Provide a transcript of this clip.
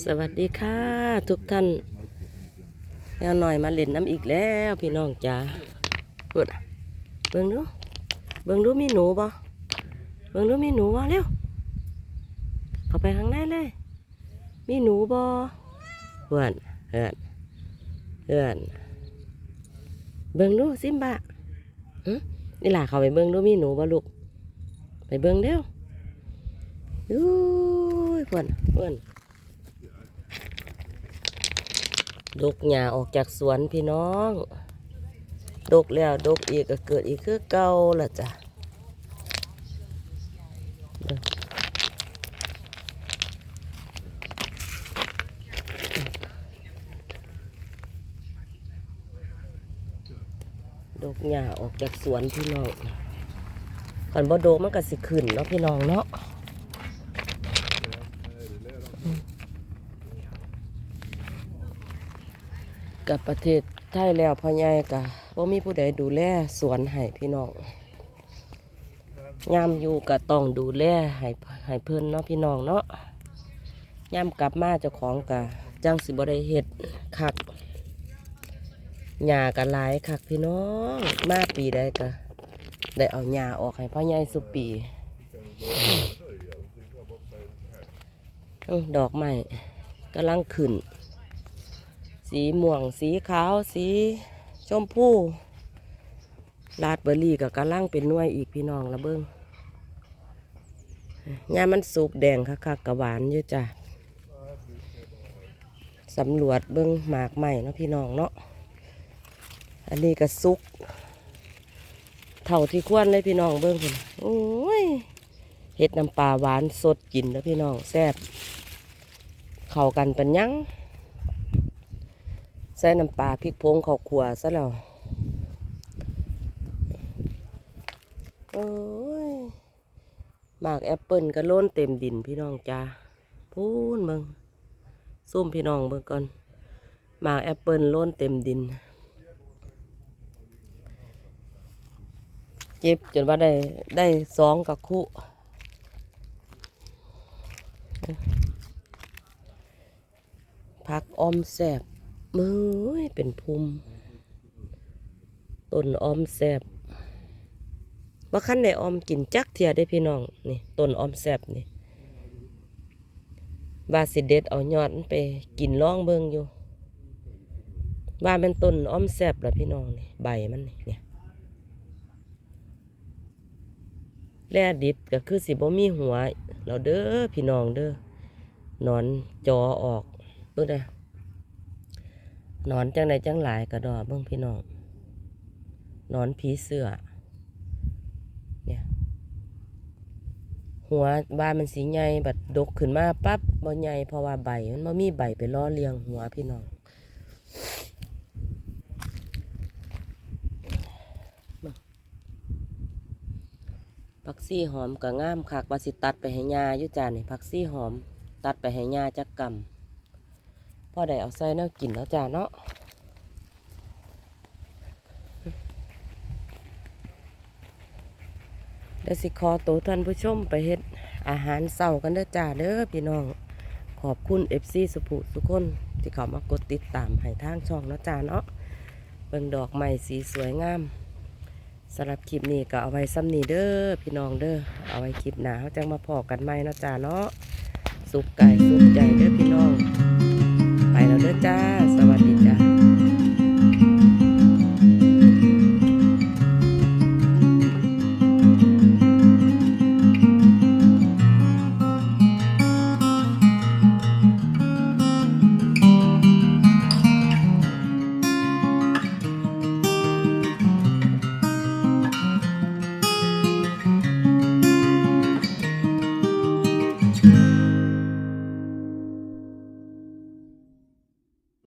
สวัสดีค่ะทุกท่านแนวหน่อยมาเล่นน้ำอีกแล้วพี่น้องจ๋าเปิดเบิ่งดูเบิ่งดูมีหนูบ่เบิ่งดูมีหนูบ่เร็วเข้าไปข้างในเลย มีหนูบ่เพื่อนเพื่อนเพื่อนเบิ่งดูซิมบะนี่ล่ะเข้าไปเบิ่งดูมีหนูบ่ลูกไปเบิ่งเร็วอู้ยเพื่อนเพื่อน ดกหญ้าออกจากสวนพี่น้อง ดกแล้วดกอีกก็เกิดอีกคือเก่าละจ้ะดกหญ้าออกจากสวนพี่น้องก่อนบ่โดกมันก็สิขึ้นเนาะพี่น้องเนาะ กับประเทศไทยแล้วพ่อใหญ่กะว่ามีผู้ใดดูแลสวนให้พี่น้องยามอยู่ก็ต้องดูแลให้ให้เพิ่นเนาะพี่น้องเนาะยามกลับมาเจ้าของกะจังสิบ่ได้เฮ็ดคักหญ้าก็หลายคักพี่น้องมาปีใดก็ได้เอาหญ้าออกให้พ่อใหญ่สุปีอื้อดอกไม้กำลังขึ้น สีม่วง สีขาว สีชมพูลาดเบอร์รี่กับกระลังเป็นน่วยอีกพี่น้องละเบิ้งยามันสุกแดงคักๆกะหวานอยู่จ้ะสำรวจเบิ้งหมากใหม่เนาะพี่น้องเนาะ อันนี้ก็สุก เท่าที่ควรเลยพี่น้องเบิ้งพุ่นโอ้ยเห็ดน้ำปลาหวานสดกินแล้วพี่น้องแซ่บ เข้ากันเป็นยัง ใส่น้ำปลาพริกพงข้าวขัวซะแล้วโอ้ยหมากแอปเปิลก็ล้นเต็มดินพี่น้องจ้าพูนเบิงซุ่มพี่น้องเบิงก่อนหมากแอปเปิลล้นเต็มดิน เจ็บจนว่าได้ได้สองกับคู่พักออมแสบ มือเป็นภูมิต้นออมแซบว่าขั้นในออมกินจักเทียได้พี่น้องนี่ต้นออมแซบนี่บาสิเด็ดเอายอดมันไปกินล่องเบิงอยู่ว่าเป็นต้นออมแซบละพี่น้องนี่ใบมันนี่เนี่ยแล่ดิบก็คือสิบ่มีหัวเราเด้อพี่น้องเด้อนอนจอออกเบิ่งเด้ นอนจังใดจังหลายกระดอเบิ่งพี่น้องนอนผีเสื้อเนี่ยหัวบานมันสีใหญ่บัดดกขึ้นมาปั๊บบ่ใหญ่เพราะว่าใบมันบ่มีใบไปล้อเลียงหัวพี่น้องผักซี่หอมก็งามคักวาสิตัดไปให้ยาอยู่จ้านี่ผักซี่หอม ตัดไปให้ยาจักกำ พอได้เอาใส่แนวกินแล้วจ้าเนาะเดี๋ยวสิขอตัวท่านผู้ชมไปเฮ็ดอาหารเศร้ากันเด้อจ้าเด้อพี่น้อง ขอบคุณเอฟซีสุภูสุกคนที่เขามากดติดตามให้ทางช่องเนาะจ้าเนาะเบิ่งดอกไม้สีสวยงามสำหรับคลิปนี้ก็เอาไว้ซ้ำนี้เด้อพี่น้องเด้อเอาไว้คลิปหน้าเขาจังมาพอกันใหม่เนาะจ้าเนาะสุขกายสุขใจเด้อพี่น้อง podcast.